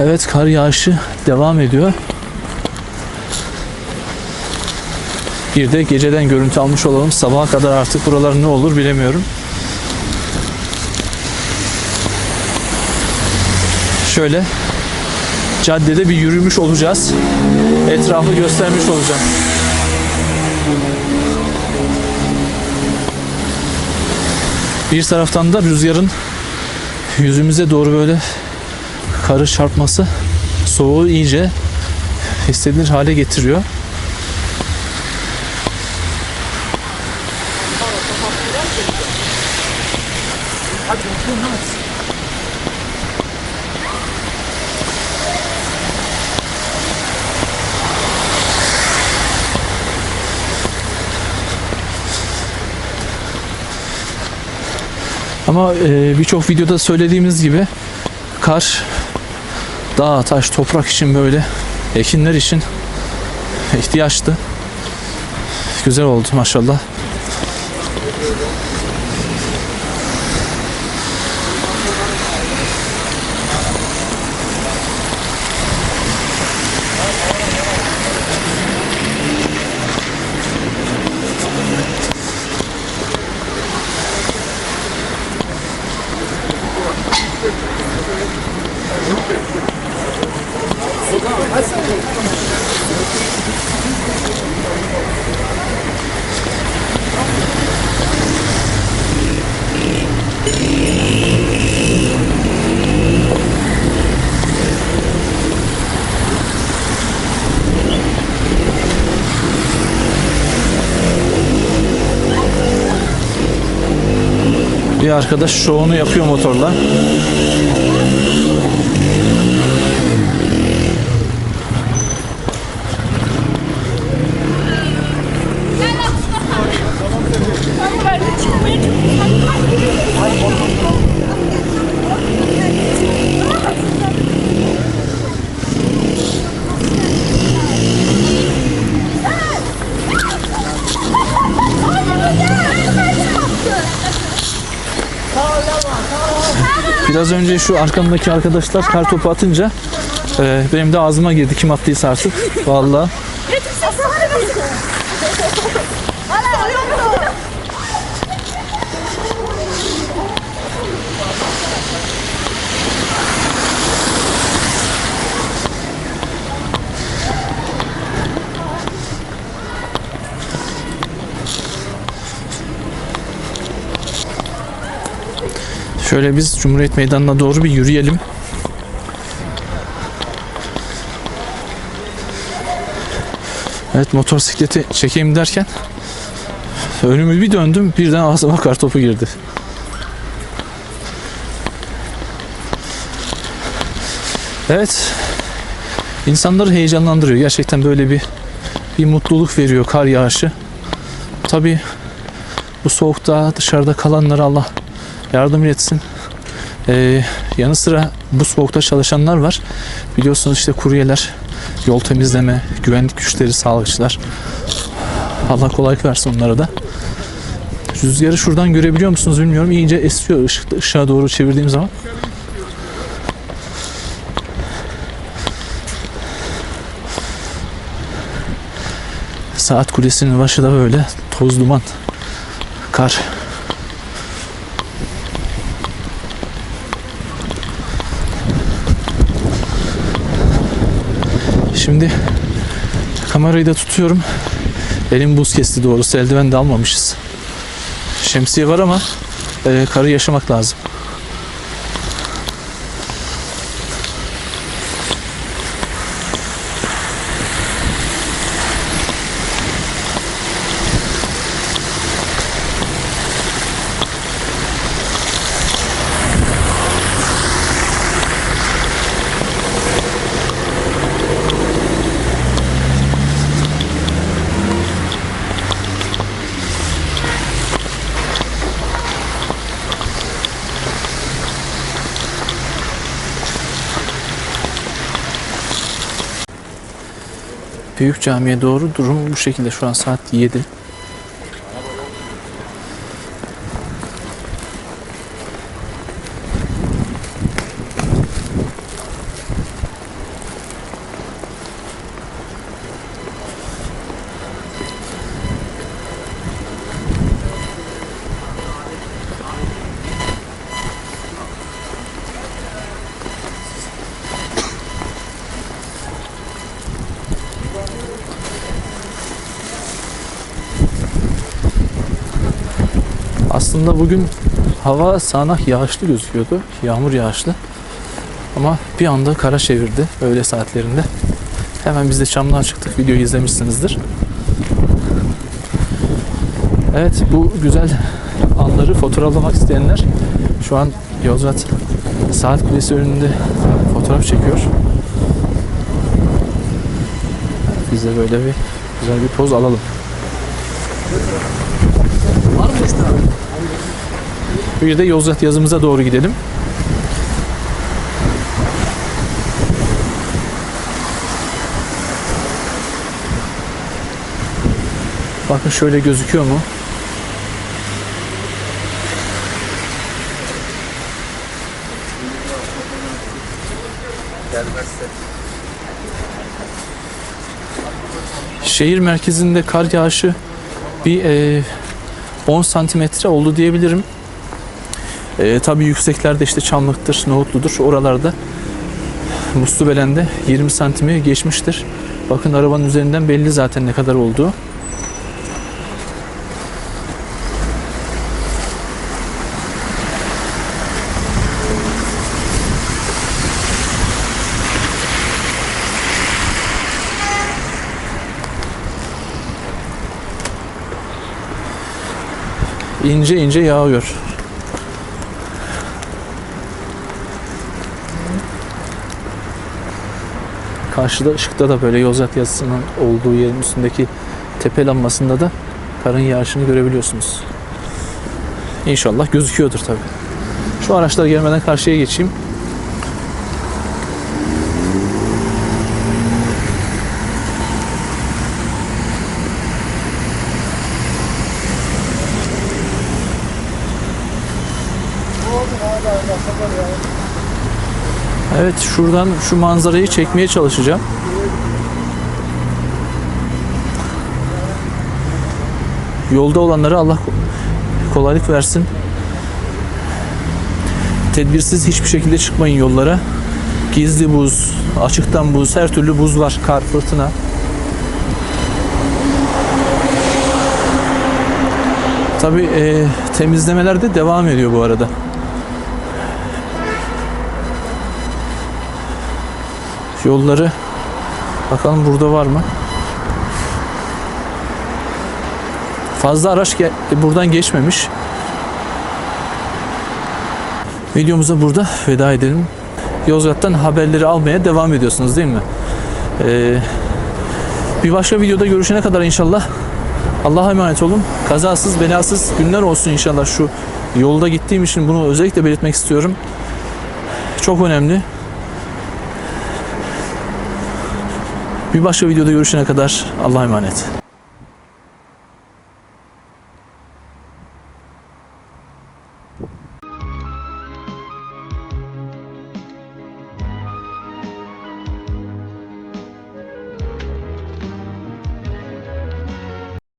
Evet kar yağışı devam ediyor. Bir de geceden görüntü almış olalım. Sabaha kadar artık buralar ne olur bilemiyorum. Şöyle caddede bir yürümüş olacağız. Etrafı göstermiş olacağım. Bir taraftan da rüzgarın yüzümüze doğru böyle karı çarpması soğuğu iyice hissedilir hale getiriyor. Ama e, birçok videoda söylediğimiz gibi kar dağ, taş, toprak için böyle ekinler için ihtiyaçtı. Güzel oldu maşallah. Bir arkadaş şovunu yapıyor motorla. Biraz önce şu arkamdaki arkadaşlar kar topu atınca e, benim de ağzıma girdi kim attıysa artık. Vallahi Şöyle biz Cumhuriyet Meydanı'na doğru bir yürüyelim. Evet motosikleti çekeyim derken önümü bir döndüm birden ağzıma kartopu girdi. Evet insanları heyecanlandırıyor. Gerçekten böyle bir bir mutluluk veriyor kar yağışı. Tabi bu soğukta dışarıda kalanlara Allah yardım etsin. Ee, yanı sıra bu soğukta çalışanlar var. Biliyorsunuz işte kuryeler, yol temizleme, güvenlik güçleri, sağlıkçılar. Allah kolaylık versin onlara da. Rüzgarı şuradan görebiliyor musunuz bilmiyorum. İyice esiyor ışık, ışığa doğru çevirdiğim zaman. Saat kulesinin başı da böyle toz duman, kar. Şimdi kamerayı da tutuyorum. Elim buz kesti doğrusu. Eldiven de almamışız. Şemsiye var ama e, karı yaşamak lazım. Büyük camiye doğru durum bu şekilde. Şu an saat 7. Aslında bugün hava sağanak yağışlı gözüküyordu. Yağmur yağışlı. Ama bir anda kara çevirdi öğle saatlerinde. Hemen biz de çamlığa çıktık. Videoyu izlemişsinizdir. Evet bu güzel anları fotoğraflamak isteyenler şu an Yozgat Saat Kulesi önünde fotoğraf çekiyor. Biz de böyle bir güzel bir poz alalım. Bir de Yozgat yazımıza doğru gidelim. Bakın şöyle gözüküyor mu? Şehir merkezinde kar yağışı bir e, 10 santimetre oldu diyebilirim. E, tabii yükseklerde işte Çamlık'tır, Nohutlu'dur. Oralarda Muslubelen'de 20 santimi geçmiştir. Bakın arabanın üzerinden belli zaten ne kadar olduğu. İnce ince yağıyor. Karşıda ışıkta da böyle Yozgat yazısının olduğu yerin üstündeki tepe lambasında da karın yağışını görebiliyorsunuz. İnşallah gözüküyordur tabi. Şu araçlar gelmeden karşıya geçeyim. Evet şuradan şu manzarayı çekmeye çalışacağım. Yolda olanlara Allah kolaylık versin. Tedbirsiz hiçbir şekilde çıkmayın yollara. Gizli buz, açıktan buz, her türlü buz var, kar, fırtına. Tabii e, temizlemeler de devam ediyor bu arada. Yolları bakalım burada var mı? Fazla araç ge- buradan geçmemiş. Videomuza burada veda edelim. Yozgat'tan haberleri almaya devam ediyorsunuz değil mi? Ee, bir başka videoda görüşene kadar inşallah Allah'a emanet olun. Kazasız belasız günler olsun inşallah şu yolda gittiğim için bunu özellikle belirtmek istiyorum. Çok önemli. Bir başka videoda görüşene kadar Allah'a emanet.